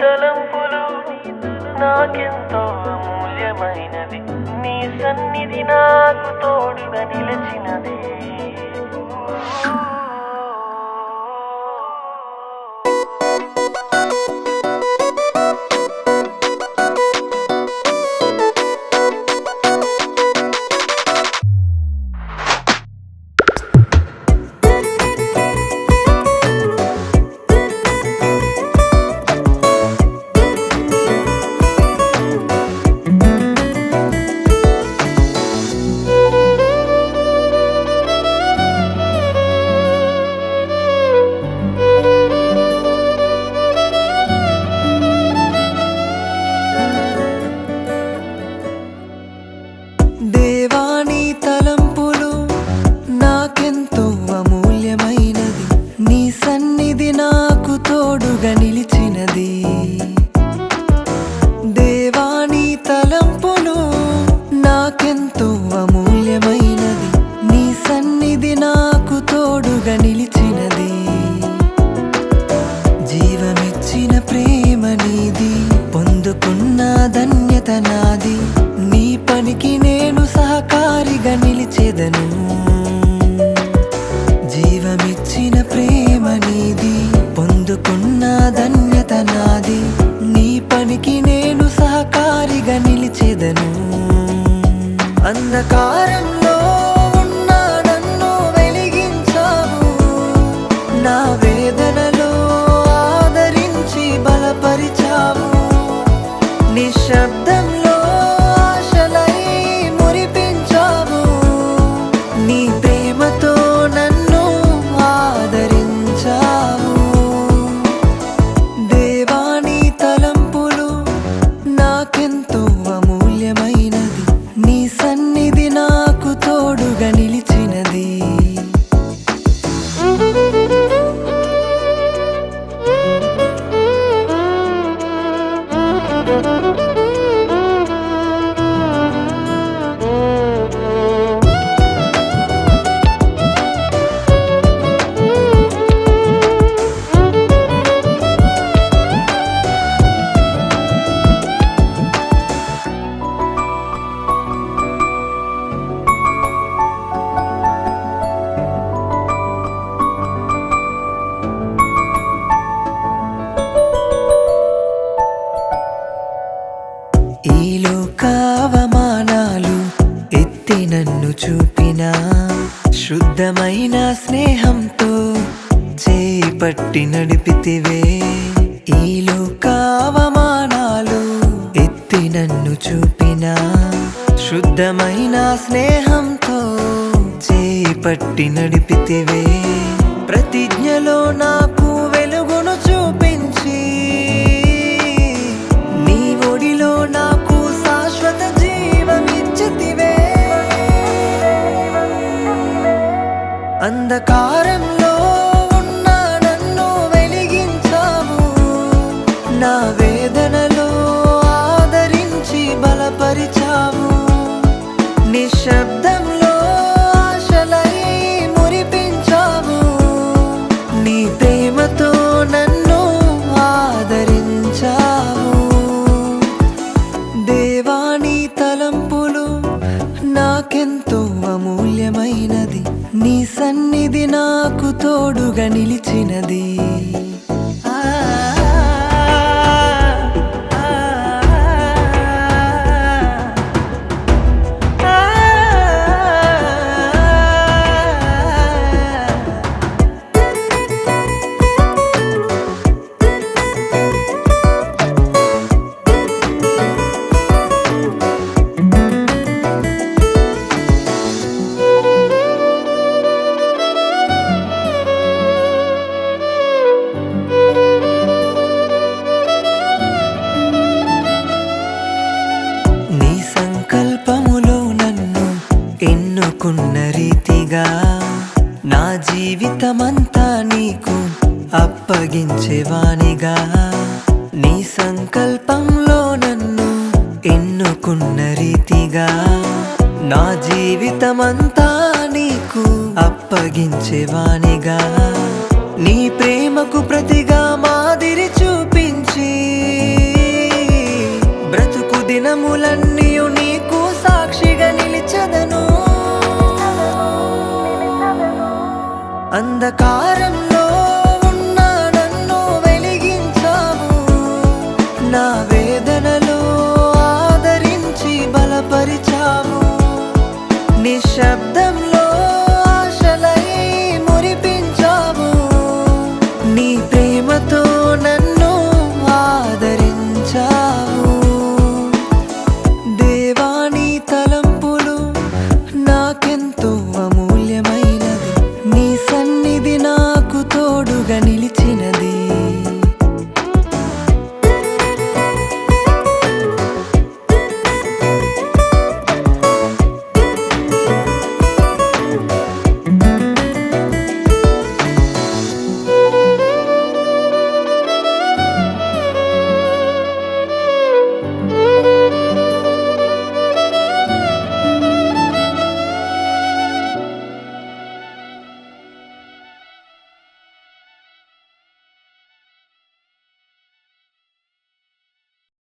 తలంపులు నాకెంతో అమూల్యమైనది నీ సన్నిధి నాకు తోడుగా నిలిచినది తోడుగా దానికి నేను సహకారిగా నిలిచేదను. అంధకారంలో స్నేహంతో చేయి పట్టి నడిపితివే. ఈ లోకావమానాలు ఎత్తి నన్ను చూపిన శుద్ధమైన స్నేహంతో చేయి పట్టి నడిపితివే. ప్రతిజ్ఞలో నాకు అంధకారంలో ఉన్న నన్ను వెలిగించావు. నా వేదనలో ఆదరించి బలపరిచావు. నిశ్శబ్దంలో ఆశలై మురిపించావు. నీ ప్రేమతో నన్ను సన్నిధి నాకు తోడుగా నిలిచినది. అప్పగించేవానిగా నీ సంకల్పంలో నన్ను ఎన్నుకున్న రీతిగా. నా జీవితమంతా నీకు అప్పగించేవానిగా నీ ప్రేమకు ప్రతిగా మాదిరి చూపించి. క్షణములన్నీయు నీకు సాక్షిగా నిలిచదను. అంధకారం